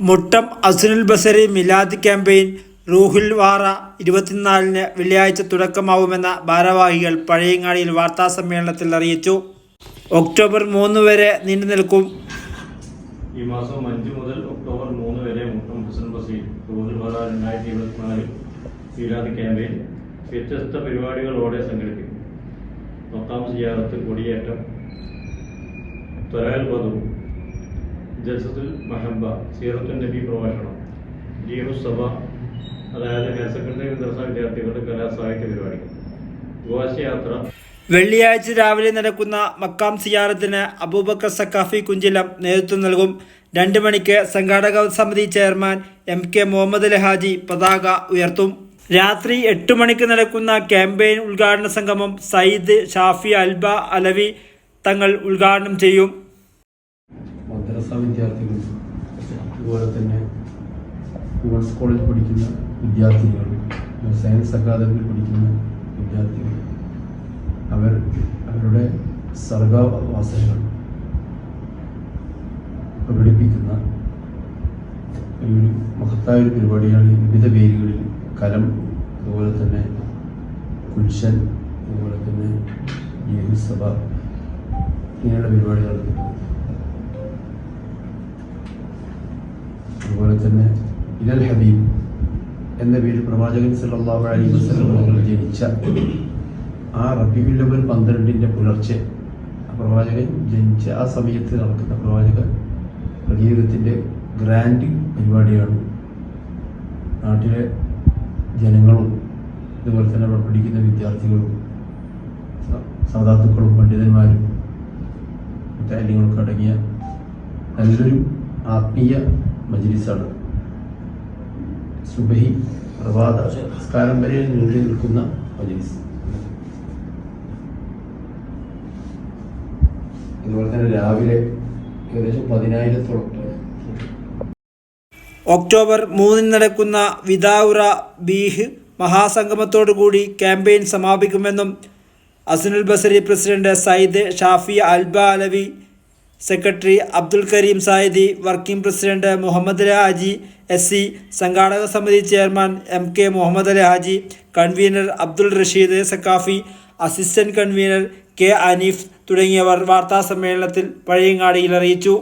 Muttom Asunul Basari Milad campaign റൂഹുൽ വാറ ഇരുപത്തിനാലിന് വെള്ളിയാഴ്ച തുടക്കമാവുമെന്ന ഭാരവാഹികൾ പഴയങ്ങാടിയിൽ വാർത്താസമ്മേളനത്തിൽ അറിയിച്ചു. ഒക്ടോബർ മൂന്ന് വരെ നീണ്ടു നിൽക്കും. ഈ മാസം അഞ്ച് മുതൽ ഒക്ടോബർ മൂന്ന് വരെ മുട്ടം ഹസൻ ബസീർ റൂഹുൽ വാറ രണ്ടായിരത്തി ഇരുപത്തിനാലിൽ മിലാദ് ക്യാമ്പയിൻ വ്യത്യസ്ത പരിപാടികളോടെ സംഘടിപ്പിക്കും. മൊത്താം സിയാറത്ത് കൊടിയേറ്റം തൊരാൽ ബദു ജൽസത്തുൽ മഹബ സീറത്തുൽ നബി പ്രഭാഷണം ജീഹു സഭ അതായത് ഹയർ സെക്കൻഡറി മദ്രസ വിദ്യാർത്ഥികളുടെ കലാസാഹിത്യ പരിപാടി. ഘോഷയാത്ര വെള്ളിയാഴ്ച രാവിലെ നടക്കുന്ന മക്കാം സിയാറത്തിന് അബൂബക്കർ സക്കാഫി കുഞ്ചിലം നേതൃത്വം നൽകും. രണ്ട് മണിക്ക് സംഘാടക സമിതി ചെയർമാൻ എം കെ മുഹമ്മദ് ലഹാജി ഹാജി പതാക ഉയർത്തും. രാത്രി എട്ട് മണിക്ക് നടക്കുന്ന ക്യാമ്പയിൻ ഉദ്ഘാടന സംഗമം സയ്യിദ് ഷാഫി അൽബ അലവി തങ്ങൾ ഉദ്ഘാടനം ചെയ്യും. മദ്രസ വിദ്യാർത്ഥികൾ അതുപോലെ തന്നെ വുമൻസ് കോളേജിൽ പഠിക്കുന്ന വിദ്യാർത്ഥികൾ സയൻസ് അക്കാദമിയിൽ പഠിക്കുന്ന വിദ്യാർത്ഥികൾ അവർ അവരുടെ സർഗാവാസങ്ങൾ പ്രകടിപ്പിക്കുന്ന ഒരു മഹത്തായ ഒരു പരിപാടിയാണ് വിവിധ പേരുകളിൽ കലം അതുപോലെ തന്നെ കുൽശൻ അതുപോലെ തന്നെ യേഹുസഭ ഇങ്ങനെയുള്ള പരിപാടികൾ നടത്തുന്നത് അതുപോലെ തന്നെ ഇലൽ ഹബീബ് എന്ന പേരിൽ പ്രവാചകൻ വസല്ലം തങ്ങൾ ജനിച്ച ആ റബീഉൽ അവൽ പന്ത്രണ്ടിന്റെ പുലർച്ചെ പ്രവാചകൻ ജനിച്ച ആ സമയത്ത് നടക്കുന്ന പ്രവാചക പ്രകീർത്തിന്റെ ഗ്രാൻഡ് പരിപാടിയാണ്. നാട്ടിലെ ജനങ്ങളും അതുപോലെ തന്നെ അവിടെ പഠിക്കുന്ന വിദ്യാർത്ഥികളും സാധാത്തുക്കളും പണ്ഡിതന്മാരും മുത്താലിങ്ങളൊക്കെ അടങ്ങിയ നല്ലൊരു ആത്മീയ മജ്ലിസാണ്. സുബഹി പ്രഭാത നമസ്കാരം വരെ നീണ്ടു നിൽക്കുന്ന മജിസ് അതുപോലെ തന്നെ രാവിലെ ഏകദേശം പതിനായിരത്തോളം ഒക്ടോബർ മൂന്നിന് നടക്കുന്ന വിദാവുറ ബീഹ് മഹാസംഗമത്തോടുകൂടി ക്യാമ്പയിൻ സമാപിക്കുമെന്നും അസുനുൽ Basri president Sayyid Shafi അൽബ Alavi secretary Abdul Kareem Saidi working president Muhammad Raji S C സംഘാടക സമിതി chairman M K Muhammad Ali Haji convener Abdul Rasheed Saqafi assistant convener K Aneef തുടങ്ങിയവർ വാർത്താസമ്മേളനത്തിൽ പഴയങ്ങാടിയിൽ അറിയിച്ചു.